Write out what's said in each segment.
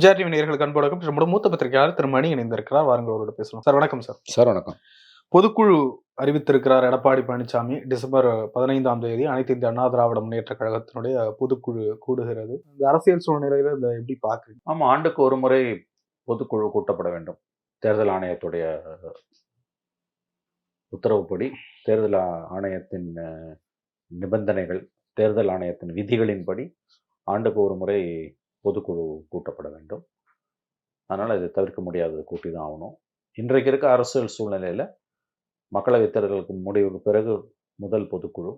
விஜயார்டிவி நேர்களுக்கு அன்போடக்கும் நம்முடைய மூத்த பத்திரிகையாளர் திரு மணி இணைந்திருக்கிறார். வாருங்க அவரோட பேசலாம். சார் வணக்கம் சார். சார் வணக்கம். பொதுக்குழு அறிவித்திருக்கிறார் எடப்பாடி பழனிசாமி டிசம்பர் பதினைந்தாம் தேதி அனைத்து இந்திய அண்ணா திராவிட முன்னேற்ற கழகத்தினுடைய பொதுக்குழு கூடுகிறது. இந்த அரசியல் சூழ்நிலையில இந்த எப்படி பாக்குறீங்க ஆமாம் ஆண்டுக்கு ஒரு முறை பொதுக்குழு கூட்டப்பட வேண்டும். தேர்தல் ஆணையத்துடைய உத்தரவுப்படி தேர்தல் ஆணையத்தின் நிபந்தனைகள் தேர்தல் ஆணையத்தின் விதிகளின்படி ஆண்டுக்கு ஒரு முறை பொதுக்குழு கூட்டப்பட வேண்டும். அதனால் இது தவிர்க்க முடியாதது கூட்டி தான் ஆகணும். இன்றைக்கு இருக்க அரசியல் சூழ்நிலையில் மக்களவைத் தேர்தலுக்கு முடிவுக்கு பிறகு முதல் பொதுக்குழு.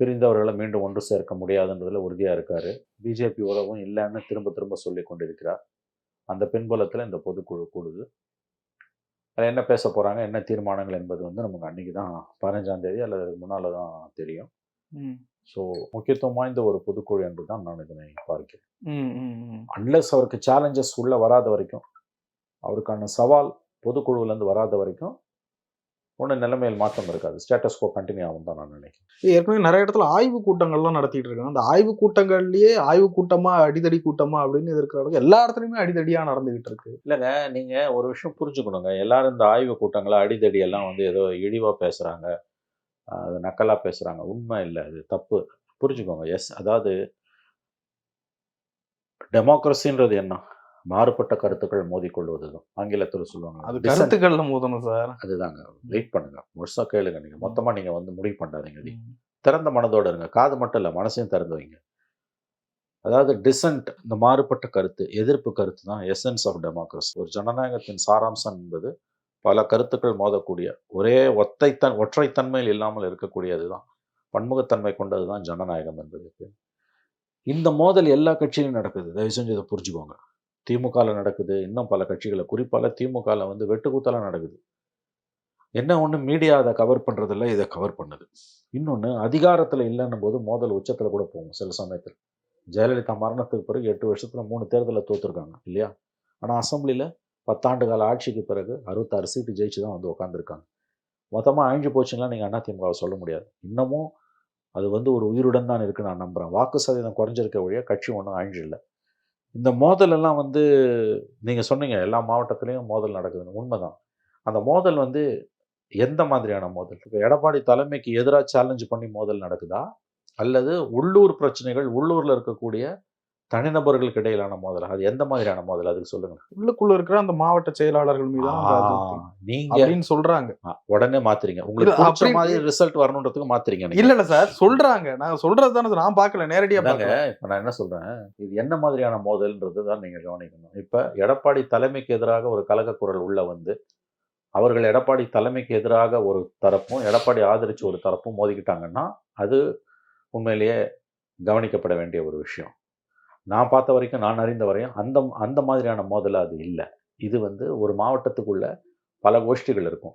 பிரிந்தவர்களை மீண்டும் ஒன்று சேர்க்க முடியாதுன்றதில் உறுதியாக இருக்கார். பிஜேபி உறவும் இல்லைன்னு திரும்ப திரும்ப சொல்லி கொண்டிருக்கிறார். அந்த பின்புலத்தில் இந்த பொதுக்குழு கூடுது. அதில் என்ன பேச போகிறாங்க என்ன தீர்மானங்கள் என்பது வந்து நமக்கு அன்றைக்கி தான் பதினஞ்சாம் தேதி அல்லது முன்னால் தான் தெரியும். ஸோ முக்கியத்துவம் வாய்ந்த ஒரு பொதுக்குழு என்று தான் நான் இதனை பார்க்கிறேன். அன்லெஸ் அவருக்கு சேலஞ்சஸ் உள்ள வராத வரைக்கும் அவருக்கான சவால் பொதுக்குழுவிலேருந்து வராத வரைக்கும் ஒன்றும் நிலைமையில் மாற்றம் இருக்காது. ஸ்டேட்டஸ் கோ கண்டினியூ ஆகும் தான் நான் நினைக்கிறேன். ஏற்கனவே நிறைய இடத்துல ஆய்வு கூட்டங்கள்லாம் நடத்திட்டு இருக்காங்க. அந்த ஆய்வு கூட்டங்கள்லயே ஆய்வு கூட்டமா அடிதடி கூட்டமா அப்படின்னு இது இருக்கிற அளவுக்கு எல்லா இடத்துலயுமே அடிதடியா நடந்துகிட்டு இருக்கு. இல்லைங்க நீங்கள் ஒரு விஷயம் புரிஞ்சுக்கணுங்க. எல்லாரும் இந்த ஆய்வு கூட்டங்களை அடிதடி எல்லாம் வந்து ஏதோ இழிவாக பேசுகிறாங்க அது நக்கலாக பேசுகிறாங்க உண்மை இல்லை அது தப்பு. புரிஞ்சுக்கோங்க. எஸ் அதாவது டெமோக்ரஸின்றது என்ன? மாறுபட்ட கருத்துக்கள் மோதிக்கொள்வது தான் ஆங்கிலத்தில் அது சொல்லுவாங்க கருத்துக்கள்ல மோதணும் சார். அதுதாங்க. வெயிட் பண்ணுங்க. முழுசாக கேளுங்க. நீங்கள் மொத்தமாக நீங்கள் வந்து முடிவு பண்ணாதீங்க. திறந்த மனதோட இருங்க. காது மட்டும் இல்லை மனசையும் திறந்து வைங்க. அதாவது டிசன்ட் இந்த மாறுபட்ட கருத்து எதிர்ப்பு கருத்து தான் எசன்ஸ் ஆஃப் டெமோக்ரஸி ஒரு ஜனநாயகத்தின் சாராம்சம் என்பது பல கருத்துக்கள் மோதக்கூடிய ஒரே ஒத்தைத்தன் ஒற்றைத்தன்மையில் இல்லாமல் இருக்கக்கூடியது தான் பன்முகத்தன்மை கொண்டது தான் ஜனநாயகம் என்பதற்கு இந்த மோதல் எல்லா கட்சியிலும் நடக்குது. தயவு செஞ்சு இதை புரிஞ்சுக்கோங்க. திமுகவில் நடக்குது. இன்னும் பல கட்சிகளை குறிப்பாக திமுகவில் வந்து வெட்டுக்குத்தலாம் நடக்குது. என்ன ஒன்று மீடியா அதை கவர் பண்ணுறதில்ல இதை கவர் பண்ணுது. இன்னொன்று அதிகாரத்தில் இல்லைன்னும் போது மோதல் உச்சத்தில் கூட போகும் சில சமயத்தில். ஜெயலலிதா மரணத்துக்கு பிறகு எட்டு வருஷத்தில் மூணு தேர்தலில் தோற்றுருக்காங்க இல்லையா? ஆனால் அசம்பிளியில் பத்தாண்டு கால ஆட்சிக்கு பிறகு அறுபத்தாறு சீட்டு ஜெயிச்சு தான் வந்து உட்காந்துருக்காங்க மொத்தமாக அழிஞ்சு போச்சுங்களா நீங்கள் அதிமுகவை சொல்ல முடியாது. இன்னமும் அது வந்து ஒரு உயிருடன் தான் இருக்குது நான் நம்புகிறேன் வாக்கு சதவீதம் குறைஞ்சிருக்க வழியாக கட்சி ஒன்றும் அழிஞ்சு இல்லை. இந்த மோதல் எல்லாம் வந்து நீங்கள் சொன்னீங்க எல்லா மாவட்டத்துலேயும் மோதல் நடக்குதுன்னு உண்மைதான். அந்த மோதல் வந்து எந்த மாதிரியான மோதல்? இப்போ எடப்பாடி தலைமைக்கு எதிராக சேலஞ்ச் பண்ணி மோதல் நடக்குதா? அல்லது உள்ளூர் பிரச்சனைகள் உள்ளூரில் இருக்கக்கூடிய தனிநபர்களுக்கு இடையிலான மோதல். அது எந்த மாதிரியான மோதல்? அதுக்கு சொல்லுங்க உள்ளுக்குள்ள இருக்கிற அந்த மாவட்ட செயலாளர்கள் மீது நீங்க அப்படின்னு சொல்றாங்க. உடனே மாத்துறீங்க. உங்களுக்கு பிடிச்ச மாதிரி ரிசல்ட் வரணுன்றதுக்கு மாத்துறீங்க. இல்ல இல்ல சார் சொல்றாங்க. நாங்க சொல்றது தானே நான் பார்க்கல நேரடியா பார்க்கல. இப்ப நான் என்ன சொல்றேன்? இது என்ன மாதிரியான மோதல்ன்றது தான் நீங்க கவனிக்கணும். இப்ப எடப்பாடி தலைமைக்கு எதிராக ஒரு கலக குரல் உள்ள வந்து அவர்கள் எடப்பாடி தலைமைக்கு எதிராக ஒரு தரப்பும் எடப்பாடி ஆதரிச்சு ஒரு தரப்பும் மோதிக்கிட்டாங்கன்னா அது உண்மையிலேயே கவனிக்கப்பட வேண்டிய ஒரு விஷயம். நான் பார்த்த வரைக்கும் நான் அறிந்த வரையும் அந்த அந்த மாதிரியான மோதல் அது இல்லை. இது வந்து ஒரு மாவட்டத்துக்குள்ள பல கோஷ்டிகள் இருக்கும்.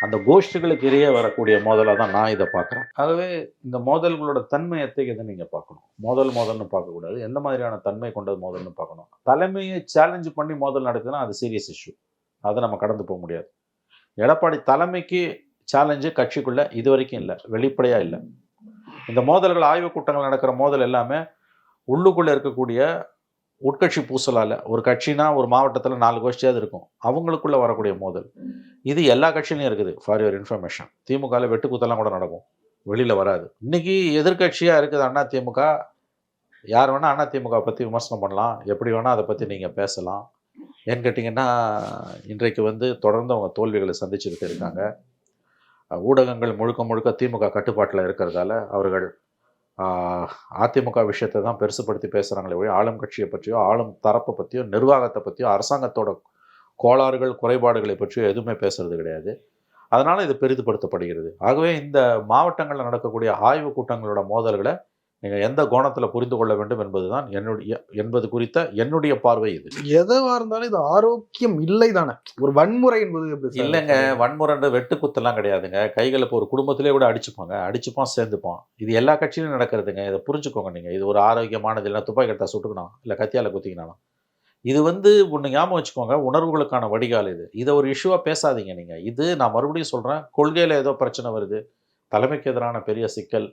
அந்த கோஷ்டிகளுக்கு இடையே வரக்கூடிய மோதலாக தான் நான் இதை பார்க்குறேன். ஆகவே இந்த மோதல்களோட தன்மையத்தை எத்தகையதை நீங்கள் பார்க்கணும்? மோதல் மோதல்னு பார்க்கக்கூடாது. எந்த மாதிரியான தன்மை கொண்டது மோதல்னு பார்க்கணும்? தலைமையை சேலஞ்சு பண்ணி மோதல் நடக்குதுன்னா அது சீரியஸ் இஷ்யூ அதை நம்ம கடந்து போக முடியாது. எடப்பாடி தலைமைக்கு சேலஞ்சு கட்சிக்குள்ளே இது வரைக்கும் இல்லை. வெளிப்படையாக இல்லை. இந்த மோதல்கள் ஆய்வுக் கூட்டங்கள் நடக்கிற மோதல் எல்லாமே உள்ளுக்குள்ளே இருக்கக்கூடிய உட்கட்சி பூசலால் ஒரு கட்சினா ஒரு மாவட்டத்தில் நாலு கோஷ்டியாவது இருக்கும். அவங்களுக்குள்ளே வரக்கூடிய மோதல். இது எல்லா கட்சியிலையும் இருக்குது ஃபார் யுவர் இன்ஃபர்மேஷன் திமுகவில் வெட்டுக்குத்தெல்லாம் கூட நடக்கும். வெளியில் வராது. இன்றைக்கி எதிர்க்கட்சியாக இருக்குது அண்ணா திமுக. யார் வேணால் அண்ணா திமுக பற்றி விமர்சனம் பண்ணலாம். எப்படி வேணால் அதை பற்றி நீங்கள் பேசலாம். ஏன்னு கேட்டிங்கன்னா இன்றைக்கு வந்து தொடர்ந்து அவங்க தோல்விகளை சந்திச்சுக்கிட்டு இருக்காங்க. ஊடகங்கள் முழுக்க முழுக்க திமுக கட்டுப்பாட்டில் இருக்கிறதால அவர்கள் அதிமுக விஷயத்தை தான் பெருசுப்படுத்தி பேசுகிறாங்களே ஒழிய ஆளும் கட்சியை பற்றியோ ஆளும் தரப்பை பற்றியோ நிர்வாகத்தை பற்றியோ அரசாங்கத்தோட கோளாறுகள் குறைபாடுகளை பற்றியோ எதுவுமே பேசுறது கிடையாது. அதனால் இது பெரிதுபடுத்தப்படுகிறது. ஆகவே இந்த மாவட்டங்களில் நடக்கக்கூடிய ஆய்வுக் கூட்டங்களோட மோதல்களை நீங்கள் எந்த கோணத்தில் புரிந்து கொள்ள வேண்டும் என்பதுதான் என்னுடைய என்பது குறித்த என்னுடைய பார்வை இது. எதுவா இருந்தாலும் இது ஆரோக்கியம் இல்லை தானே. ஒரு வன்முறை என்பது? இல்லைங்க வன்முறை வெட்டு குத்தெல்லாம் கிடையாதுங்க. கைகளை இப்போ ஒரு குடும்பத்திலே கூட அடிச்சுப்பாங்க. அடிச்சுப்பான் சேர்ந்துப்பான். இது எல்லா கட்சியிலும் நடக்கிறதுங்க. இதை புரிஞ்சுக்கோங்க நீங்கள் இது ஒரு ஆரோக்கியமானது இல்லை துப்பாக்கி எடுத்தா சுட்டுக்கணும். இல்லை கத்தியால் குத்திக்கணும் இது வந்து ஒன்று ஞாபகம் வச்சுக்கோங்க. உணர்வுகளுக்கான வடிகால் இது. இதை ஒரு இஷ்யூவாக பேசாதீங்க நீங்கள் இது நான் மறுபடியும் சொல்கிறேன் கொள்கையில் ஏதோ பிரச்சனை வருது. தலைமைக்கு எதிரான பெரிய சிக்கல்.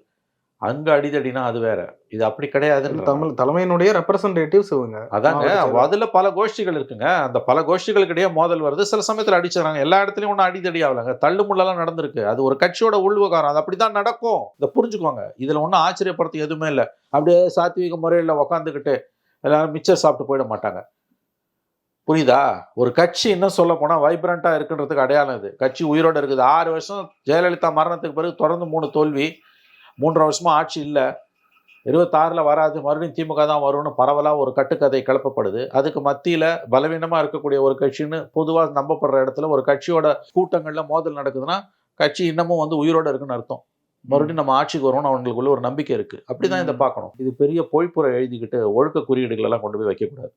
அங்க அடிதடினா அது வேற. இது அப்படி கிடையாதுன்னு தமிழ் தலைமையினுடைய ரெப்ரசன்டேட்டிவ்ஸ் இவங்க. அதாங்க. அதுல பல கோஷ்டிகள் இருக்குங்க. அந்த பல கோஷ்டிகளுக்கிடையே மோதல் வருது. சில சமயத்துல அடிச்சிடறாங்க எல்லா இடத்துலயும் ஒன்றும் அடிதடி ஆகலங்க. தள்ளு முள்ளெல்லாம் நடந்திருக்கு. அது ஒரு கட்சியோட உள்விவகாரம். அது அப்படிதான் நடக்கும். இதை புரிஞ்சுக்கோங்க. இதுல ஒன்றும் ஆச்சரியப்படுறது எதுவுமே இல்லை. அப்படியே சாத்வீக முறையில் உக்காந்துக்கிட்டு எல்லாரும் மிச்சர் சாப்பிட்டு போயிட மாட்டாங்க. புரியுதா? ஒரு கட்சி இன்னும் சொல்ல போனா வைப்ரண்டா இருக்குன்றதுக்கு அடையாளம் இது. கட்சி உயிரோட இருக்குது. ஆறு வருஷம் ஜெயலலிதா மரணத்துக்கு பிறகு தொடர்ந்து மூணு தோல்வி. மூன்றரை வருஷமா ஆட்சி இல்லை. இருபத்தாறுல வராது. மறுபடியும் திமுக தான் வரும்னு பரவலாக ஒரு கட்டுக்கதை கிளப்பப்படுது. அதுக்கு மத்தியில் பலவீனமாக இருக்கக்கூடிய ஒரு கட்சின்னு பொதுவாக நம்பப்படுற இடத்துல ஒரு கட்சியோட கூட்டங்களில் மோதல் நடக்குதுன்னா கட்சி இன்னமும் வந்து உயிரோட இருக்குன்னு அர்த்தம். மறுபடியும் நம்ம ஆட்சிக்கு வரும்னு அவங்களுக்குள்ள ஒரு நம்பிக்கை இருக்கு. அப்படிதான் இதை. பார்க்கணும். இது பெரிய பொய்ப்புரை எழுதிக்கிட்டு ஒழுக்க குறியீடுகள் எல்லாம் கொண்டு போய் வைக்கக்கூடாது.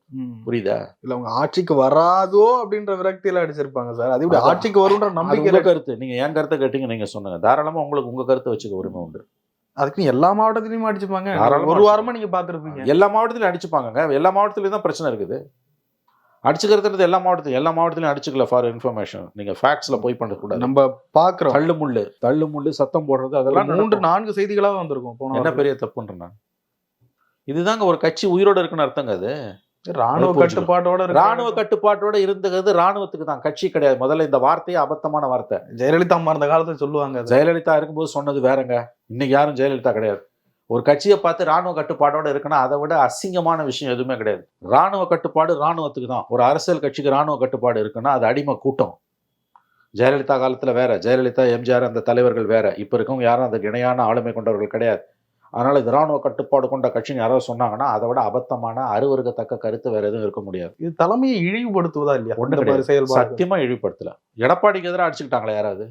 புரியுதா? இல்ல அவங்க ஆட்சிக்கு வராதோ அப்படின்ற விரக்தியில அடிச்சிருப்பாங்க சார். அது இப்படி. ஆட்சிக்கு வரும்ன்ற நம்பிக்கை கருத்து. நீங்க என் கருத்தை கேட்டீங்க நீங்க சொன்னீங்க. தாராளமா உங்களுக்கு உங்க கருத்தை வச்சுக்க உரிமை உண்டு. அதுக்கு எல்லா மாவட்டத்திலயும் அடிச்சுப்பாங்க. ஒரு வாரமா நீங்க பாத்துருப்பீங்க. எல்லா மாவட்டத்திலையும் அடிச்சுப்பாங்க எல்லா மாவட்டத்திலையும் தான் பிரச்சனை இருக்குது. அடிச்சுக்கிறதுன்றது எல்லா மாவட்டத்திலும் எல்லா மாவட்டத்திலையும் அடிச்சுக்கல ஃபார் இன்ஃபர்மேஷன் நீங்க ஃபேக்ட்ஸ்ல போய் பண்ணக்கூடாது நம்ம பாக்குறோம். தள்ளு முள்ளு தள்ளு முள்ளு சத்தம் போடுறது அதெல்லாம் மூன்று. நான்கு செய்திகளா வந்திருக்கும் என்ன. பெரிய தப்புன்றேன் இதுதாங்க ஒரு கட்சி உயிரோட இருக்குன்னு அர்த்தங்க அது. ராணுவ. கட்டுப்பாட்டோட. ராணுவ கட்டுப்பாட்டோட இருந்தது ராணுவத்துக்கு தான். கட்சி கிடையாது. முதல்ல இந்த வார்த்தையே அபத்தமான வார்த்தை. ஜெயலலிதா அம்மா இருந்த காலத்துல சொல்லுவாங்க. ஜெயலலிதா இருக்கும்போது சொன்னது வேறங்க. இன்னைக்கு யாரும் ஜெயலலிதா கிடையாது. ஒரு கட்சியை பார்த்து ராணுவ கட்டுப்பாடோட இருக்குன்னா அதை விட அசிங்கமான விஷயம் எதுவுமே கிடையாது. ராணுவ கட்டுப்பாடு ராணுவத்துக்கு தான். ஒரு அரசியல் கட்சிக்கு ராணுவ கட்டுப்பாடு இருக்குன்னா அது அடிமை கூட்டம். ஜெயலலிதா காலத்துல வேற. ஜெயலலிதா எம்ஜிஆர் அந்த தலைவர்கள் வேற. இப்ப இருக்கவங்க யாரும் அதுக்கு இணையான ஆளுமை கொண்டவர்கள் கிடையாது. அதனால இது ராணுவ கட்டுப்பாடு கொண்ட கட்சின்னு யாராவது சொன்னாங்கன்னா அதை விட அபத்தமான அருவருக்கத்தக்க கருத்து வேற எதுவும் இருக்க முடியாது. இது தலைமையை இழிவுபடுத்துவதா இல்லையா? மாதிரி செயல்பாடு. சத்தியமா இழிவுபடுத்தல. எடப்பாடிக்கு எதிராக அடிச்சுக்கிட்டாங்களா யாராவது?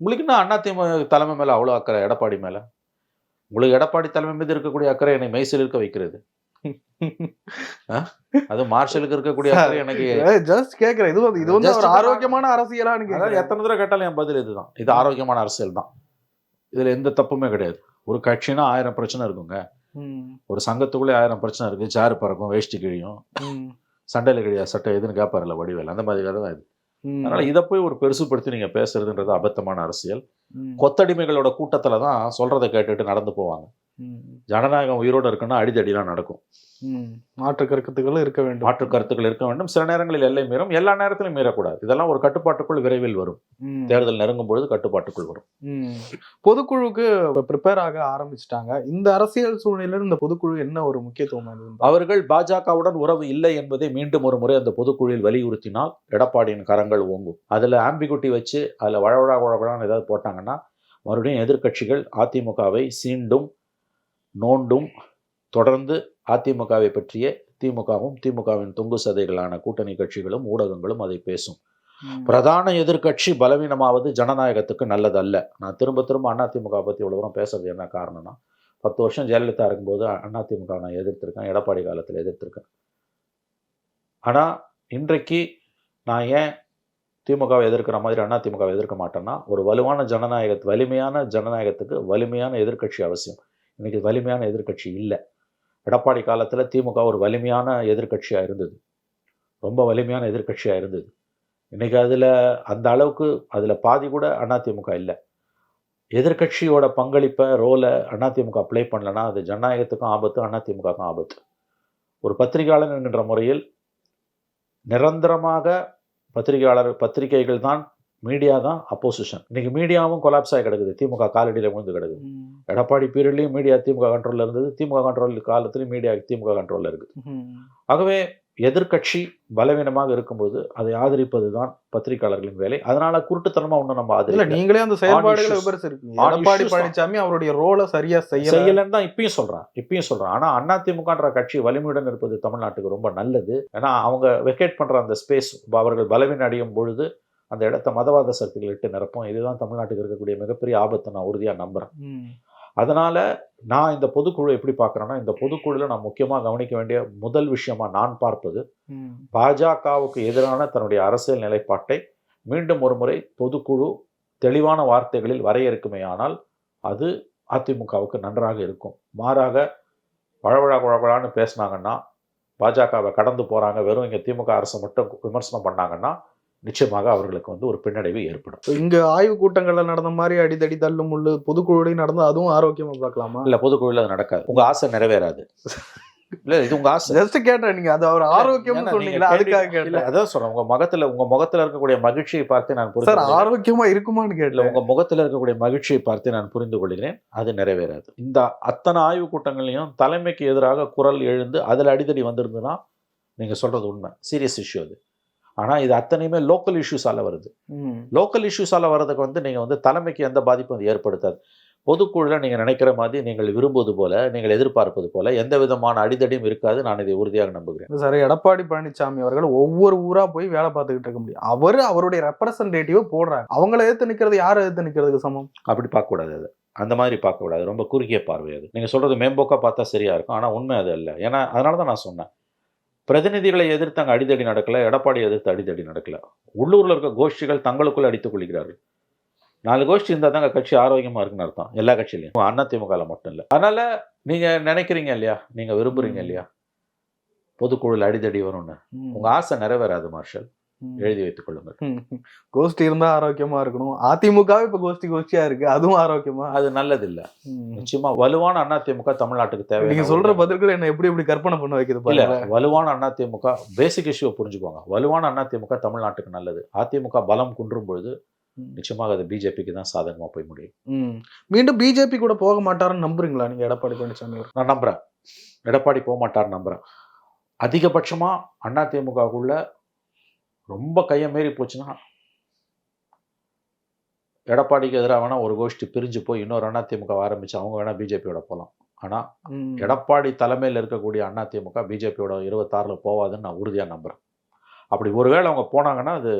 உங்களுக்கு என்ன அண்ணா திமுக தலைமை மேல அவ்வளவு அக்கறை எடப்பாடி மேல? உங்களுக்கு எடப்பாடி தலைமை மீது இருக்கக்கூடிய அக்கறை என்னை மெய்சில் இருக்க வைக்கிறது? அது மார்ஷலுக்கு இருக்கக்கூடிய அக்கறை எனக்கு ஜஸ்ட் கேக்குறேன். இது வந்து இது வந்து ஒரு ஆரோக்கியமான அரசியலான்னு அதாவது கேக்குறேன். எத்தனை தடவை கேட்டாலும் என் பதில் இதுதான். இது ஆரோக்கியமான அரசியல் தான். இதுல எந்த தப்புமே கிடையாது. ஒரு கட்சினா ஆயிரம் பிரச்சனை இருக்குங்க. ஒரு சங்கத்துக்குள்ளே ஆயிரம் பிரச்சனை இருக்கு. சேர் பறக்கும் வேஷ்டி கிழியும். சண்டையில கிழியா சட்டை எதுன்னு கேட்பாருல்ல வடிவேல். அந்த மாதிரி கதை தான் இது. அதனால இதை போய் ஒரு பெருசுப்படுத்தி நீங்க பேசுறதுன்றது அபத்தமான அரசியல். கொத்தடிமைகளோட கூட்டத்துல தான் சொல்றதை கேட்டுட்டு நடந்து போவாங்க. ஜனநாயகம் உயிரோட இருக்குன்னா அடிதடிலாம் நடக்கும். மாற்று கருத்துக்களும் இருக்க வேண்டும். மாற்று கருத்துக்கள் இருக்க வேண்டும். சில நேரங்களில் எல்லை மீறும். எல்லா நேரத்திலும் மீறக்கூடாது. இதெல்லாம் ஒரு கட்டுப்பாட்டுக்குள் விரைவில் வரும். தேர்தல் நெருங்கும் பொழுது கட்டுப்பாட்டுக்குள் வரும். ம். பொதுக்குழுவுக்கு ப்ரிப்பேர் ஆக ஆரம்பிச்சிட்டாங்க. இந்த அரசியல் சூழ்நிலையில இந்த பொதுக்குழு என்ன ஒரு முக்கியத்துவம்? அவர்கள் பாஜகவுடன் உறவு இல்லை என்பதை மீண்டும் ஒரு முறை அந்த பொதுக்குழுவில் வலியுறுத்தினால் எடப்பாடியின் கரங்கள் ஓங்கும். அதுல ஆம்பிகுட்டி வச்சு அதுல வழவழா வழவழான்னு ஏதாவது போட்டாங்கன்னா மறுபடியும் எதிர்க்கட்சிகள் அதிமுகவை சீண்டும் நோண்டும் தொடர்ந்து அதிமுகவை பற்றிய திமுகவும் திமுகவின் தொங்கு சதைகளான கூட்டணி கட்சிகளும் ஊடகங்களும் அதை பேசும். பிரதான எதிர்க்கட்சி பலவீனமாவது ஜனநாயகத்துக்கு நல்லதல்ல. நான் திரும்ப திரும்ப அதிமுக பற்றி இவ்வளோ தூரம் பேசுறது என்ன காரணம்னா பத்து வருஷம் ஜெயலலிதா இருக்கும்போது அதிமுக நான் எதிர்த்திருக்கேன் எடப்பாடி காலத்தில் எதிர்த்திருக்கேன். ஆனால் இன்றைக்கு நான் ஏன் திமுகவை எதிர்க்கிற மாதிரி அதிமுகவை எதிர்க்க மாட்டேன்னா ஒரு வலுவான ஜனநாயக வலிமையான ஜனநாயகத்துக்கு வலிமையான எதிர்க்கட்சி அவசியம். இன்னைக்கு வலிமையான எதிர்க்கட்சி இல்லை. எடப்பாடி காலத்தில் திமுக ஒரு வலிமையான எதிர்க்கட்சியாக இருந்தது. ரொம்ப வலிமையான எதிர்க்கட்சியாக இருந்தது. இன்னைக்கு அதில் அந்த அளவுக்கு அதில் பாதி கூட அதிமுக இல்லை. எதிர்க்கட்சியோட பங்களிப்பை ரோலை அதிமுக ப்ளே பண்ணலன்னா அது ஜனநாயகத்துக்கும் ஆபத்து அதிமுகவுக்கும் ஆபத்து. ஒரு பத்திரிகையாளர் என்கின்ற முறையில் நிரந்தரமாக பத்திரிகையாளர் பத்திரிகைகள் தான் மீடியா தான் அப்போசிஷன் இன்னைக்கு மீடியாவும் கொலாப்ஸ் ஆகி கிடக்குது. திமுக காலடியில் விழுந்து கிடக்குது. எடப்பாடி பீரியட்லையும் மீடியா திமுக கண்ட்ரோலில் இருந்தது. திமுக கண்ட்ரோல் காலத்துலையும் மீடியா திமுக கண்ட்ரோலில் இருக்குது. ஆகவே எதிர்க்கட்சி பலவீனமாக இருக்கும்போது அதை ஆதரிப்பது தான் பத்திரிகையாளர்களின் வேலை. அதனால குருட்டுத்தனமா ஒன்றும் நம்ம ஆதரிக்கல. நீங்களே அந்த செயல்பாடுகளை. விமர்சிருக்கீங்க. எடப்பாடி. பழனிசாமி அவருடைய ரோலை சரியா செய்யல. செய்யலன்னு தான் இப்பயும் சொல்றேன். இப்பயும் சொல்றேன். ஆனா அதிமுகன்ற கட்சி வலிமையுடன் இருப்பது தமிழ்நாட்டுக்கு ரொம்ப நல்லது. ஏன்னா அவங்க வெக்கேட் பண்ற அந்த ஸ்பேஸ் அவர்கள் பலவீனம் அடையும் பொழுது அந்த இடத்த மதவாத சக்திகள் இட்டு நிரப்பும். இதுதான் தமிழ்நாட்டுக்கு இருக்கக்கூடிய மிகப்பெரிய ஆபத்தை நான் உறுதியா நம்புறேன். ம், அதனால நான் இந்த பொதுக்குழு எப்படி பார்க்கறேன்னா இந்த பொதுக்குழுல நான் முக்கியமா கவனிக்க வேண்டிய முதல் விஷயமா நான் பார்ப்பது பாஜகவுக்கு எதிரான தன்னுடைய அரசியல் நிலைப்பாட்டை மீண்டும் ஒரு முறை பொதுக்குழு தெளிவான வார்த்தைகளில் வரையறுக்குமேயானால் அது அதிமுகவுக்கு நன்றாக இருக்கும். மாறாக வழவழா குழகுழான்னு பேசுனாங்கன்னா பாஜகவை கடந்து போறாங்க. வெறும் இங்க திமுக அரசை மட்டும் விமர்சனம் பண்ணாங்கன்னா நிச்சயமாக அவர்களுக்கு வந்து ஒரு பின்னடைவு ஏற்படும். இங்க ஆய்வு கூட்டங்கள்ல நடந்த மாதிரி அடிதடி தள்ளு முள்ளு பொதுக்குழுடையும் நடந்து அதுவும் ஆரோக்கியமா பார்க்கலாமா? இல்ல பொதுக்குழுல அது நடக்காது. உங்க ஆசை நிறைவேறாது. இல்ல இது உங்க ஆசை. ஜஸ்ட் கேட்டேன் நீங்க. அது அவர் ஆரோக்கியம் சொன்னீங்களா அதுக்காக கேட்டேன். அதான் சொல்றேன். உங்க முகத்துல உங்க முகத்துல இருக்கக்கூடிய மகிழ்ச்சியை பார்த்து நான் புரிந்து சார். ஆரோக்கியமா இருக்குமான்னு கேட்டேன். உங்க முகத்துல இருக்கக்கூடிய மகிழ்ச்சியை பார்த்து நான் புரிந்து கொள்கிறேன் அது நிறைவேறாது. இந்த அத்தனை ஆய்வு கூட்டங்களையும் தலைமைக்கு எதிராக குரல் எழுந்து அதுல அடிதடி வந்திருந்ததுன்னா நீங்க சொல்றது உண்மை. சீரியஸ் இஷ்யூ அது. ஆனா இது அத்தனையுமே லோக்கல் இஷ்யூஸால வருது. லோக்கல் இஷ்யூஸால வர்றதுக்கு வந்து நீங்க வந்து தலைமைக்கு எந்த பாதிப்பும் அது ஏற்படுத்தாது. பொதுக்குழுல நீங்க நினைக்கிற மாதிரி நீங்கள் விரும்புவது போல நீங்கள் எதிர்பார்ப்பது போல எந்த விதமான அடிதடியும் இருக்காது. நான் இதை உறுதியாக நம்புகிறேன். சார் எடப்பாடி பழனிசாமி அவர்கள் ஒவ்வொரு ஊரா போய் வேலை பார்த்துக்கிட்டு இருக்க முடியும். அவரு அவருடைய ரெப்ரசன்டேட்டிவ போடுறாங்க அவங்கள எதிர்த்து நிக்கிறது யாரை எதிர்த்து நிக்கிறதுக்கு சமம்? அப்படி பார்க்கக்கூடாது அது. அந்த மாதிரி பார்க்கக்கூடாது. ரொம்ப குறுகிய பார்வை அது. நீங்கள் சொல்கிறது மேம்போக்காக பார்த்தா சரியா இருக்கும். ஆனால் உண்மை அது இல்லை ஏன்னா அதனால தான் நான் சொன்னேன். பிரதிநிதிகளை எதிர்த்து அங்கே அடிதடி நடக்கல எடப்பாடி எதிர்த்து அடிதடி நடக்கல. உள்ளூரில் இருக்க கோஷ்டிகள் தங்களுக்குள்ள அடித்துக் கொள்கிறார்கள். நாலு கோஷ்டி இருந்தால் தாங்க கட்சி ஆரோக்கியமாக இருக்குன்னு அர்த்தம் எல்லா கட்சியிலையும். அண்ணா திமுகவில் மட்டும் இல்லை. அதனால நீங்கள் நினைக்கிறீங்க இல்லையா? நீங்கள் விரும்புறீங்க இல்லையா? பொதுக்குழுல அடிதடி வரும்னு. உங்கள் ஆசை நிறைவேறாது மார்ஷல். எழுதி வைத்துக் கொள்ளுங்கள். கோஷ்டி இருந்தா ஆரோக்கியமா இருக்கணும். அதிமுகவே இப்ப கோஷ்டி கோஷ்டியா இருக்கு. அதுவும் ஆரோக்கியமா? அது நல்லதில்லை. ம். நிச்சயமா வலுவான அண்ணா திமுக தமிழ்நாட்டுக்கு தேவை நீங்க சொல்ற பதில்கள் என்ன எப்படி எப்படி கற்பனை பண்ண வைக்குது இல்ல வலுவான அதிமுக பேசிக் இஷ்யூ புரிஞ்சுக்கோங்க. வலுவான அதிமுக தமிழ்நாட்டுக்கு நல்லது. அதிமுக பலம் குன்றும் பொழுது. நிச்சயமாக அது பிஜேபிக்கு தான் சாதகமா போய் முடியும். மீண்டும் பிஜேபி கூட போக மாட்டாருன்னு நம்புறீங்களா நீங்க எடப்பாடி பழனிசாமி? நான் நம்புறேன். எடப்பாடி போக மாட்டார் நம்புறேன். அதிகபட்சமா அதிமுகவுக்குள்ள ரொம்ப கையை மீறி போச்சுன்னா எடப்பாடிக்கு எதிராக வேணா ஒரு கோஷ்டி பிரிஞ்சு போய் இன்னொரு அதிமுக ஆரம்பிச்சு அவங்க வேணா பிஜேபியோட போகலாம் ஆனா ம். எடப்பாடி தலைமையில் இருக்கக்கூடிய அதிமுக பிஜேபியோட இருபத்தாறுல போவாதுன்னு நான் உறுதியாக நம்புறேன் அப்படி ஒருவேளை அவங்க போனாங்கன்னா அது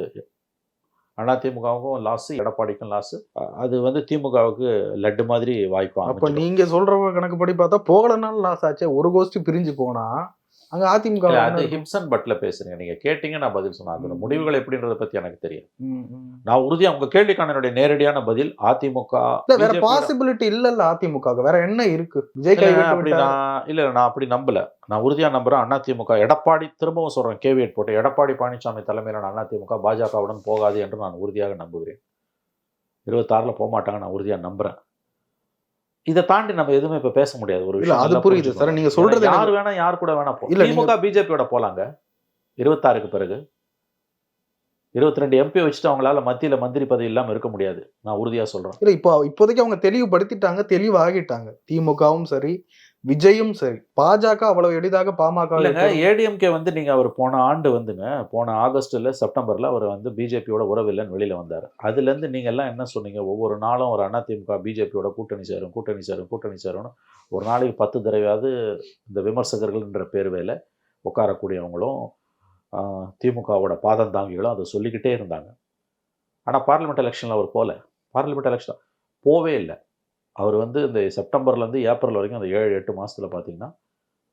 அதிமுகவுக்கும் லாஸ் எடப்பாடிக்கும் லாஸ் அது வந்து திமுகவுக்கு லட்டு மாதிரி வாய்ப்பு அப்ப அமைஞ்சிடும். நீங்க சொல்ற கணக்குப்படி பார்த்தா போகலனாலும் லாஸ் ஆச்சே ஒரு கோஷ்டி பிரிஞ்சு போனா அங்க அதிமுக இல்ல, அது? ஹிப்சன் பட்ல பேசுறீங்க. நீங்க கேட்டீங்க நான் பதில் சொன்னேன் அதோட. முடிவுகள் எப்படின்றத பத்தி எனக்கு தெரியும். நான் உறுதியா உங்க கேள்விக்கான என்னுடைய நேரடியான பதில் அதிமுக இல்ல வேற பாசிபிலிட்டி இல்ல அதிமுக வேற என்ன இருக்கு? விஜய் இல்ல, அப்படி நான் இல்ல நான் அப்படி நம்பல. நான் உறுதியா நம்புறேன் அதிமுக எடப்பாடி திரும்பவும் சொல்றேன் கேவியட் போட்டு எடப்பாடி பழனிசாமி தலைமையிலான அதிமுக பாஜகவுடன் போகாது என்று நான் உறுதியாக நம்புகிறேன். இருபத்தாறுல போக மாட்டாங்க நான் உறுதியா நம்புறேன். இதை தாண்டி நம்ம எதுவுமே இப்ப பேச முடியாது. ஒரு விஷயம் அது புரியுது. சார். நீங்க சொல்றது யார் வேணா யார் கூட வேணா போ இல்ல, திமுக பிஜேபியோட போலாங்க. இருபத்தாறுக்கு பிறகு. இருபத்தி ரெண்டு எம்பி வச்சுட்டு அவங்களால மத்தியில மந்திரி பதவி இல்லாம இருக்க முடியாது. நான் உறுதியா சொல்றேன். இல்ல இப்போ இப்போதைக்கு அவங்க தெளிவுபடுத்திட்டாங்க தெளிவாகிட்டாங்க. திமுகவும் சரி விஜயும் சரி. பாஜக அவ்வளவு எளிதாக பாமக ஏடிஎம்கே வந்து நீங்க அவர் போன ஆண்டு வந்துங்க போன ஆகஸ்ட்ல செப்டம்பர்ல அவர் வந்து பிஜேபியோட உறவு இல்லைன்னு வெளியில வந்தார். அதுல இருந்து நீங்க எல்லாம் என்ன சொன்னீங்க? ஒவ்வொரு நாளும் ஒரு அதிமுக பிஜேபியோட கூட்டணி சேரும் கூட்டணி சேரும் கூட்டணி சேரும்னு. ஒரு நாளைக்கு பத்து தடவையாவது இந்த விமர்சகர்கள்ன்ற பேர்வையில் உட்காரக்கூடியவங்களும் திமுகவோட பாதம் தாங்கிகளும் அதை சொல்லிக்கிட்டே இருந்தாங்க. ஆனா பார்லிமெண்ட் எலெக்ஷன்ல அவர் போல. பார்லிமெண்ட் எலெக்ஷன் போவே இல்லை. அவர் வந்து இந்த செப்டம்பர்லேருந்து ஏப்ரல் வரைக்கும் அந்த ஏழு எட்டு மாசத்துல பார்த்தீங்கன்னா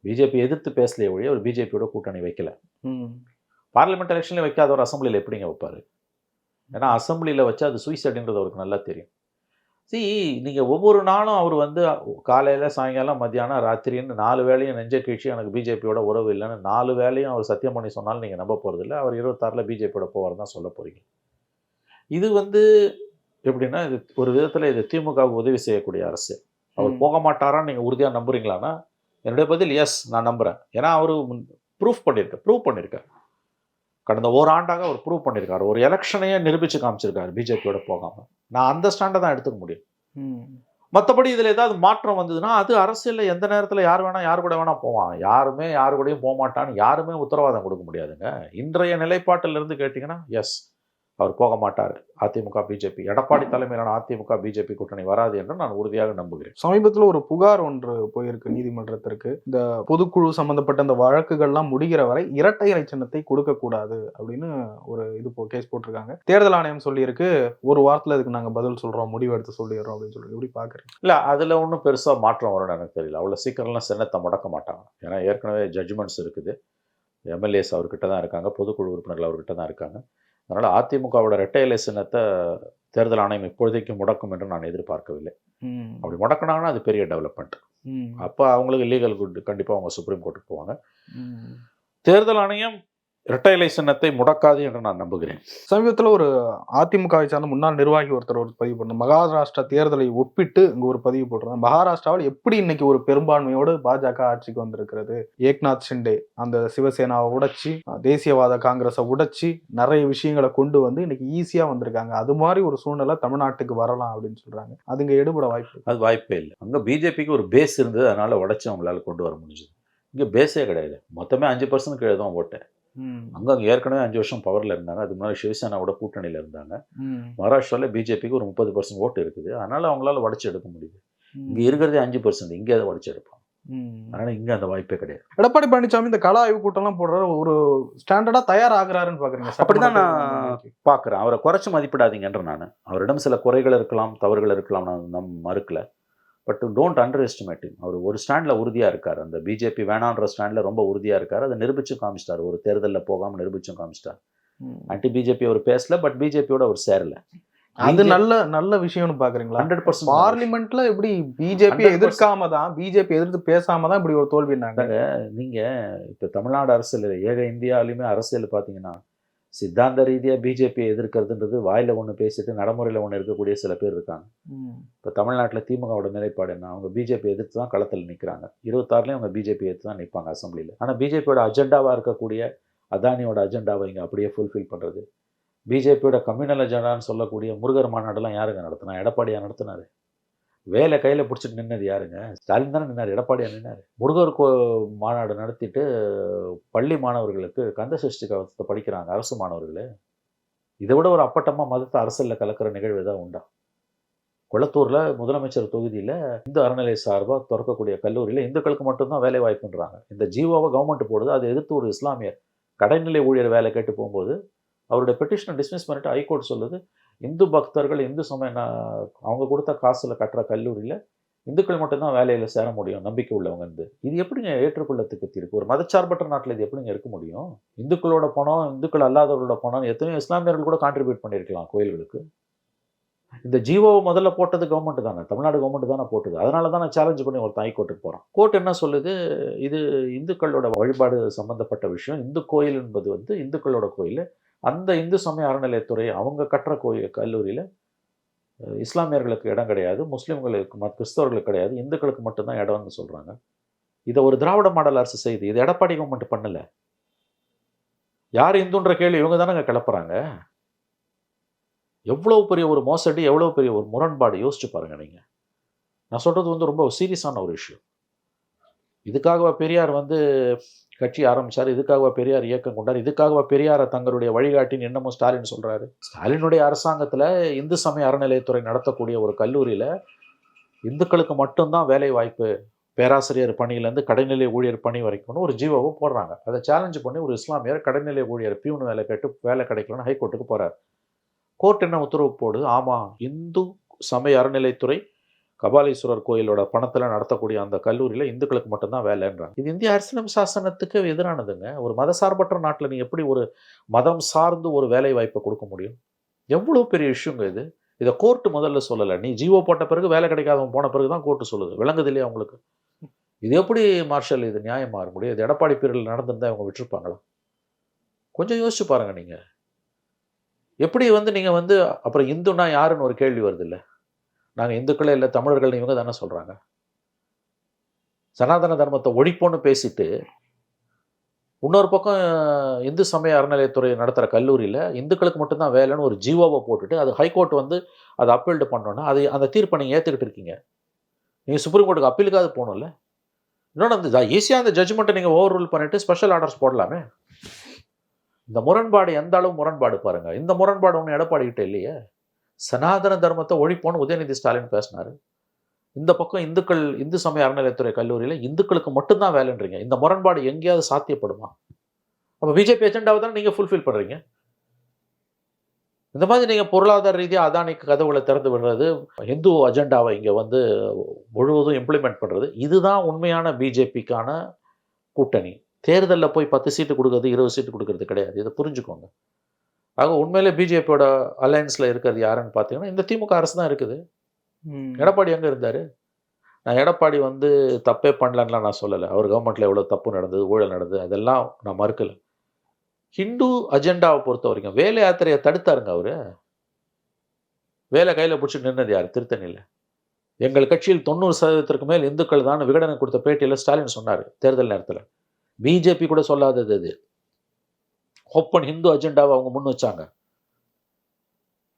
பிஜேபி எதிர்த்து பேசலையே ஒழிய அவர் பிஜேபியோட கூட்டணி வைக்கல. பார்லிமெண்ட் எலெக்ஷன்ல வைக்காத ஒரு அசம்பிளியில் எப்படிங்க வைப்பாரு? ஏன்னா அசம்பிளியில் வச்சா அது சூசைடுன்றது அவருக்கு நல்லா தெரியும். சி நீங்கள் ஒவ்வொரு நாளும் அவர் வந்து காலையில் சாயங்காலம் மத்தியானம் ராத்திரின்னு நாலு வேளையும் நெஞ்ச கீழ்ச்சி எனக்கு பிஜேபியோட உறவு இல்லைன்னு நாலு வேளையும் அவர் சத்தியம் பண்ணி சொன்னாலும் நீங்கள் நம்ப போகிறதில்ல அவர் இருபத்தாறில் பிஜேபியோட போவார் தான் சொல்ல போகிறீங்க இது வந்து எப்படின்னா இது ஒரு விதத்தில் இது திமுகவுக்கு உதவி செய்யக்கூடிய அரசு. அவர். போக மாட்டாரான்னு நீங்கள் உறுதியாக நம்புறீங்களான்னா என்னுடைய பதில் எஸ் நான் நம்புகிறேன் ஏன்னா அவர் ப்ரூஃப் பண்ணியிருக்கார் ப்ரூவ் பண்ணியிருக்கார் கடந்த ஓராண்டாக அவர் ப்ரூவ் பண்ணியிருக்காரு ஒரு எலெக்ஷனையே நிரூபிச்சு காமிச்சிருக்காரு பிஜேபியோட போகாம. நான் அந்த ஸ்டாண்டை தான் எடுத்துக்க முடியும். மற்றபடி இதில் ஏதாவது மாற்றம் வந்ததுன்னா அது அரசியலில் எந்த நேரத்தில் யார் வேணா யார் கூட வேணா போவான் யாருமே யார் கூடயும் போக மாட்டான்னு யாருமே உத்தரவாதம் கொடுக்க முடியாதுங்க. இன்றைய நிலைப்பாட்டில் இருந்து கேட்டிங்கன்னா எஸ் அவர் போக மாட்டார். அதிமுக பிஜேபி எடப்பாடி தலைமையிலான அதிமுக பிஜேபி கூட்டணி வராது என்று நான் உறுதியாக நம்புகிறேன். சமீபத்துல ஒரு புகார் ஒன்று போயிருக்கு நீதிமன்றத்திற்கு. இந்த பொதுக்குழு சம்பந்தப்பட்ட அந்த வழக்குகள்லாம் முடிகிற வரை இரட்டை இலை சின்னத்தை கொடுக்க கூடாது அப்படின்னு ஒரு இது போ கேஸ் போட்டிருக்காங்க. தேர்தல் ஆணையம் சொல்லியிருக்கு ஒரு வாரத்துல இதுக்கு நாங்க பதில் சொல்றோம் முடிவு எடுத்து சொல்லிடுறோம் அப்படின்னு சொல்லி எப்படி பாக்குறீங்க? இல்லை அதில் ஒன்றும் பெருசாக மாற்றம் வரும்னு எனக்கு தெரியல. அவ்வளோ சீக்கிரம்லாம் சின்னத்தை முடக்க மாட்டாங்க. ஏன்னா ஏற்கனவே ஜட்ஜ்மெண்ட்ஸ் இருக்குது. எம்எல்ஏஸ் அவர்கிட்ட தான் இருக்காங்க பொதுக்குழு உறுப்பினர்கள் அவர்கிட்ட தான் இருக்காங்க. அதனால் அதிமுகவோட ரெட்டை இலை சின்னத்தை தேர்தல் ஆணையம் இப்பொழுதைக்கு முடக்கும் என்று நான் எதிர்பார்க்கவில்லை. அப்படி முடக்கினாங்கன்னா அது பெரிய டெவலப்மெண்ட் அப்போ அவங்களுக்கு லீகல் குட் கண்டிப்பாக அவங்க சுப்ரீம் கோர்ட்டுக்கு போவாங்க. தேர்தல் ஆணையம் இரட்டை இலை சின்னத்தை முடக்காது என்று நான் நம்புகிறேன். சமீபத்தில் ஒரு அதிமுகவை சார்ந்த முன்னாள் நிர்வாகி ஒருத்தர் ஒரு பதிவு பண்ண மகாராஷ்டிரா தேர்தலை ஒப்பிட்டு இங்க ஒரு பதிவு போட்டிருந்தாங்க மகாராஷ்டிராவில் எப்படி இன்னைக்கு ஒரு பெரும்பான்மையோடு பாஜக ஆட்சிக்கு வந்திருக்கிறது? ஏக்நாத் ஷிண்டே அந்த சிவசேனாவை உடைச்சி தேசியவாத காங்கிரஸை உடைச்சி நிறைய விஷயங்களை கொண்டு வந்து இன்னைக்கு ஈஸியா வந்திருக்காங்க. அது மாதிரி ஒரு சூழ்நிலை தமிழ்நாட்டுக்கு வரலாம் அப்படின்னு சொல்றாங்க. அதுங்க எடுபட வாய்ப்பு. அது வாய்ப்பே இல்லை. அங்கே பிஜேபிக்கு ஒரு பேஸ் இருந்தது. அதனால உடச்சி அவங்களால கொண்டு வர முடிஞ்சது. இங்கே பேஸே கிடையாது. மொத்தமே அஞ்சு பர்சன்ட் கீழே தான் ஓட்டேன் அங்கே அங்கே ஏற்கனவே அஞ்சு வருஷம் பவரில் இருந்தாங்க. அதுக்கு முன்னாடி சிவசேனாவோட கூட்டணியில் இருந்தாங்க. மகாராஷ்டிராவில் பிஜேபிக்கு ஒரு முப்பது பர்சன்ட் ஓட்டு இருக்குது. அதனால அவங்களால உடச்சி எடுக்க முடியுது. இங்கே இருக்கிறதே அஞ்சு பர்சன்ட் இங்கே அதை உடச்சி எடுப்பாங்க. அதனால இங்கே அந்த வாய்ப்பே கிடையாது. எடப்பாடி பழனிசாமி இந்த கலா ஆய்வு கூட்டம்லாம் போடுறாரு. ஒரு ஸ்டாண்டர்டா தயாராகிறாருன்னு பாக்குறீங்க. அப்படிதான் நான் பார்க்குறேன் அவரை குறைச்சி மதிப்பிடாதீங்கன்ற நான். அவரிடம் சில குறைகள் இருக்கலாம் தவறுகள் இருக்கலாம் நான் நம் மறுக்கல. பட் டோன்ட் அண்டர் எஸ்டிமேட் அவர் ஒரு ஸ்டாண்டில் உறுதியாக இருக்கார். அந்த பிஜேபி வேணான்ற ஸ்டாண்டில் ரொம்ப உறுதியாக இருக்கார். அதை நிரூபிச்சும் காமிச்சிட்டார். ஒரு தேர்தலில் போகாமல் நிரூபிச்சும் காமிச்சிட்டார். ஆன்டி பிஜேபி அவர் பேசல பட் பிஜேபியோட அவர் சேரல. அது நல்ல நல்ல விஷயம்னு பாக்குறீங்களா? ஹண்ட்ரட் பர்சன்ட் பார்லிமெண்ட்ல எப்படி பிஜேபி 100% எதிர்க்காம தான் பிஜேபி எதிர்த்து பேசாம தான் இப்படி ஒரு தோல்வினாங்க? நீங்கள் இப்போ தமிழ்நாடு அரசியல் ஏக இந்தியாவிலுமே அரசியல் பார்த்தீங்கன்னா சித்தாந்த ரீதியாக பிஜேபியை எதிர்க்கிறதுன்றது வாயில ஒன்று பேசிட்டு நடைமுறையில் ஒன்று இருக்கக்கூடிய சில பேர் இருக்காங்க. இப்போ தமிழ்நாட்டில் திமுகவோட நிலைப்பாடு என்ன? அவங்க பிஜேபி எதிர்த்து தான் களத்தில் நிற்கிறாங்க இருபத்தாறுலேயும் அவங்க பிஜேபி எதிர்த்து தான் நிற்பாங்க அசம்பிளியில். ஆனால் பிஜேபியோட அஜெண்டாவாக இருக்கக்கூடிய அதானியோட அஜெண்டாவை இங்கே அப்படியே ஃபுல்ஃபில் பண்ணுறது பிஜேபியோட கம்யூனல் அஜெண்டான்னு சொல்லக்கூடிய முருகர் மாநாடுலாம் யாருங்க நடத்தினா? எடப்பாடியா நடத்தினாரு? வேலை கையில் பிடிச்சிட்டு நின்னது யாருங்க? ஸ்டாலின் தானே நின்னார் எடப்பாடியா நின்னார். முருகர் கோ மாநாடு நடத்திட்டு பள்ளி மாணவர்களுக்கு கந்த சஷ்டி கவசத்தை படிக்கிறாங்க அரசு மாணவர்கள். இதை விட ஒரு அப்பட்டமாக மதத்தை அரசியலில் கலக்கிற நிகழ்வு தான் உண்டா? கொளத்தூரில் முதலமைச்சர் தொகுதியில் இந்து அறநிலை சார்பாக திறக்கக்கூடிய கல்லூரியில் இந்துக்களுக்கு மட்டும்தான் வேலை வாய்ப்புன்றாங்க. இந்த ஜீவோவை கவர்மெண்ட் போடுது அதை எதிர்த்து ஒரு இஸ்லாமியர் கடைநிலை ஊழியர் வேலை கேட்டு போகும்போது அவருடைய பெட்டிஷனை டிஸ்மிஸ் பண்ணிட்டு ஹைகோர்ட் சொல்லுது இந்து பக்தர்கள் இந்து சமய அவங்க கொடுத்த காசில் கட்டுற கல்லூரியில் இந்துக்கள் மட்டும்தான் வேலையில் சேர முடியும் நம்பிக்கை உள்ளவங்க இருந்து. இது எப்படிங்க ஏற்றுக்கொள்ளத்துக்கு தீர்ப்பு ஒரு மதச்சார்பற்ற நாட்டில் இது எப்படிங்க இருக்க முடியும்? இந்துக்களோட பணம் இந்துக்கள் அல்லாதவர்களோட பணம் எத்தனையோ இஸ்லாமியர்கள் கூட கான்ட்ரிபியூட் பண்ணியிருக்கலாம் கோயில்களுக்கு. இந்த ஜீவோவை முதல்ல போட்டது கவர்மெண்ட் தானே தமிழ்நாடு கவர்மெண்ட் தானே போட்டது. அதனால தான் நான் சேலஞ்ச் பண்ணி ஒருத்தன் ஹைகோர்ட்டுக்கு போகிறான் கோர்ட் என்ன சொல்லுது? இது இந்துக்களோட வழிபாடு சம்மந்தப்பட்ட விஷயம். இந்து கோயில் என்பது வந்து இந்துக்களோட கோயில். அந்த இந்து சமய அறநிலையத்துறை அவங்க கட்டுற கோயில் கல்லூரியில் இஸ்லாமியர்களுக்கு இடம் கிடையாது முஸ்லீம்களுக்கு மற்ற கிறிஸ்தவர்களுக்கு கிடையாது இந்துக்களுக்கு மட்டும்தான் இடம்னு சொல்கிறாங்க இதை ஒரு திராவிட மாடல் அரசு செய்து இது எடப்பாடி கவர்மெண்ட் பண்ணல. யார் இந்துன்ற கேள்வி இவங்க தானங்க கிளப்புறாங்க. எவ்வளோ பெரிய ஒரு மோசடி எவ்வளோ பெரிய ஒரு முரண்பாடு யோசிச்சு பாருங்க நீங்கள் நான் சொல்கிறது வந்து ரொம்ப சீரியஸான ஒரு இஷ்யூ இதுக்காகவா பெரியார் வந்து கட்சி ஆரம்பிச்சார். இதுக்காகவா பெரியார் இயக்கம் கொண்டார். இதுக்காகவா பெரியாரை தங்களுடைய வழிகாட்டின்னு என்னமோ ஸ்டாலின் சொல்கிறாரு ஸ்டாலினுடைய அரசாங்கத்தில் இந்து சமய அறநிலையத்துறை நடத்தக்கூடிய ஒரு கல்லூரியில் இந்துக்களுக்கு மட்டும்தான் வேலை வாய்ப்பு பேராசிரியர் பணியிலேருந்து கடைநிலை ஊழியர் பணி வரைக்கும்னு ஒரு ஜீவோவை போடுறாங்க. அதை சேலஞ்சு பண்ணி ஒரு இஸ்லாமியர் கடைநிலை ஊழியர் பியூன் வேலை கேட்டு வேலை கிடைக்கலன்னு ஹைகோர்ட்டுக்கு போகிறார் கோர்ட் என்ன உத்தரவு போடுது? ஆமாம் இந்து சமய அறநிலைத்துறை கபாலீஸ்வரர் கோயிலோட பணத்தில் நடத்தக்கூடிய அந்த கல்லூரியில் இந்துக்களுக்கு மட்டும்தான் வேலைன்றாங்க. இது இந்திய அரசியலம் சாசனத்துக்கு எதிரானதுங்க. ஒரு மதசார்பற்ற நாட்டில் நீ எப்படி ஒரு மதம் சார்ந்து ஒரு வேலை வாய்ப்பை கொடுக்க முடியும்? எவ்வளோ பெரிய விஷயங்க இது? இதை கோர்ட்டு முதல்ல சொல்லலை. நீ ஜீவோ போட்ட பிறகு வேலை கிடைக்காதவன் போன பிறகு தான் கோர்ட்டு சொல்லுது. விளங்குது இல்லையா உங்களுக்கு? இது எப்படி மார்ஷல் இது நியாயம் இருக்க முடியும்? இது எடப்பாடி பீரியடில் நடந்திருந்தால் அவங்க விட்டுருப்பாங்களா? கொஞ்சம் யோசிச்சு பாருங்கள் நீங்கள் எப்படி வந்து நீங்கள் வந்து அப்புறம் இந்துனா யாருன்னு ஒரு கேள்வி வருது இல்லை? நாங்கள் இந்துக்களே இல்லை தமிழர்கள் இவங்க தானே சொல்கிறாங்க சனாதன தர்மத்தை ஒழிப்போன்னு பேசிட்டு இன்னொரு பக்கம் இந்து சமய அறநிலையத்துறை நடத்துகிற கல்லூரியில் இந்துக்களுக்கு மட்டும்தான் வேலைன்னு ஒரு ஜீவோவை போட்டுட்டு அது ஹைகோர்ட் வந்து அதை அப்பீல்டு பண்ணோன்னா அது அந்த தீர்ப்பை நீங்கள் ஏற்றுக்கிட்டு இருக்கீங்க. நீங்கள் சுப்ரீம் கோர்ட்டுக்கு அப்பீலுக்காவது போகணும்ல. இன்னொன்று அந்த ஈஸியாக அந்த ஜட்ஜ்மெண்ட்டை நீங்கள் ஓவர் ரூல் பண்ணிவிட்டு ஸ்பெஷல் ஆர்டர்ஸ் போடலாமே. இந்த முரண்பாடு எந்த அளவு முரண்பாடு பாருங்கள் இந்த முரண்பாடு ஒன்று எடப்பாடிக்கிட்டே இல்லையே. சனாதன தர்மத்தை ஒழிப்போன்னு உதயநிதி ஸ்டாலின் பேசினார். இந்த பக்கம் இந்துக்கள் இந்து சமய அறநிலையத்துறை கல்லூரியில் இந்துக்களுக்கு மட்டும்தான் வேலைன்றீங்க. இந்த முரண்பாடு எங்கேயாவது சாத்தியப்படுமா? அப்போ பிஜேபி எஜெண்டாவை தானே நீங்கள் ஃபுல்ஃபில் பண்ணுறீங்க இந்த மாதிரி நீங்கள் பொருளாதார ரீதியாக அதானிக்கு கதவுகளை திறந்து விடுறது இந்து அஜெண்டாவை இங்கே வந்து முழுவதும் இம்ப்ளிமெண்ட் பண்ணுறது இதுதான் உண்மையான பிஜேபிக்கான கூட்டணி. தேர்தலில் போய் பத்து சீட்டு கொடுக்கறது இருபது சீட்டு கொடுக்கறது கிடையாது. இதை புரிஞ்சுக்கோங்க. ஆக உண்மையிலே பிஜேபியோட அலையன்ஸில் இருக்கிறது யாருன்னு பார்த்தீங்கன்னா இந்த திமுக அரசு தான் இருக்குது. எடப்பாடி எங்கே இருந்தார்? நான் எடப்பாடி வந்து தப்பே பண்ணலன்னுலாம் நான் சொல்லலை. அவர் கவர்மெண்ட்டில் எவ்வளோ தப்பு நடந்தது ஊழல் நடந்தது அதெல்லாம் நான் மறுக்கலை. ஹிந்து அஜெண்டாவை பொறுத்த வரைக்கும் வேலை யாத்திரையை தடுத்தாருங்க அவரு. வேலை கையில பிடிச்சி நின்னது யார்? திருத்தணியில். எங்கள் கட்சியில் தொண்ணூறு சதவீதத்திற்கு மேல் இந்துக்கள் தான் விகடனை கொடுத்த பேட்டியில் ஸ்டாலின் சொன்னார் தேர்தல் நேரத்தில். பிஜேபி கூட சொல்லாதது அது. ஓப்பன் ஹிந்து அஜெண்டாவை அவங்க முன் வச்சாங்க.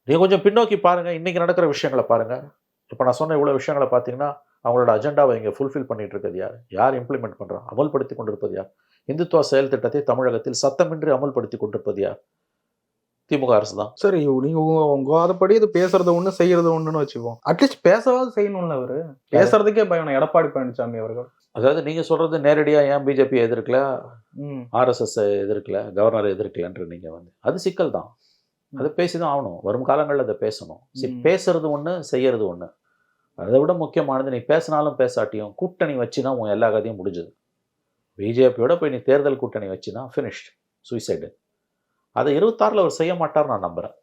நீங்க கொஞ்சம் பின்னோக்கி பாருங்க. இன்னைக்கு நடக்கிற விஷயங்களை பாருங்க. இப்போ நான் சொன்ன இவ்வளவு விஷயங்களை பார்த்தீங்கன்னா அவங்களோட அஜெண்டாவை இங்கே ஃபுல்ஃபில் பண்ணிட்டு இருக்கிறது யார்? யார் இம்ப்ளிமெண்ட் பண்றா? அமல்படுத்தி கொண்டிருப்பது யார்? இந்துத்துவ செயல் திட்டத்தை தமிழகத்தில் சத்தமின்றி அமல்படுத்தி கொண்டிருப்பது யார்? திமுக அரசு தான். சரி நீங்க உங்க- உங்க வாதப்படி இது பேசுறது ஒண்ணு செய்யறது ஒண்ணுன்னு வச்சுப்போம் அட்லீஸ்ட் பேசவாது செய்யணும்ல அவரு? பேசுறதுக்கே பயம். எடப்பாடி பழனிசாமி அவர்கள். அதாவது நீங்க சொல்றது நேரடியா ஏன் பிஜேபி எதிர்க்கல? ஆர்எஸ்எஸ் எதிர்க்கல கவர்னர் எதிர்க்கலன்ற நீங்க வந்து. அது சிக்கல் தான். அது பேசிதான் ஆகணும். வரும் காலங்களில் அதை பேசணும். சரி. பேசுறது ஒண்ணு செய்யறது ஒண்ணு. அதை விட முக்கியமானது நீ பேசினாலும் பேசாட்டியும் கூட்டணி வச்சு தான் உன் எல்லா கதையும் முடிஞ்சது. பிஜேபியோட போய் நீ தேர்தல் கூட்டணி வச்சு தான் ஃபினிஷ்ட் சூசைடு அதை இருபத்தாறில் அவர் செய்ய மாட்டார் நான் நம்புறேன்.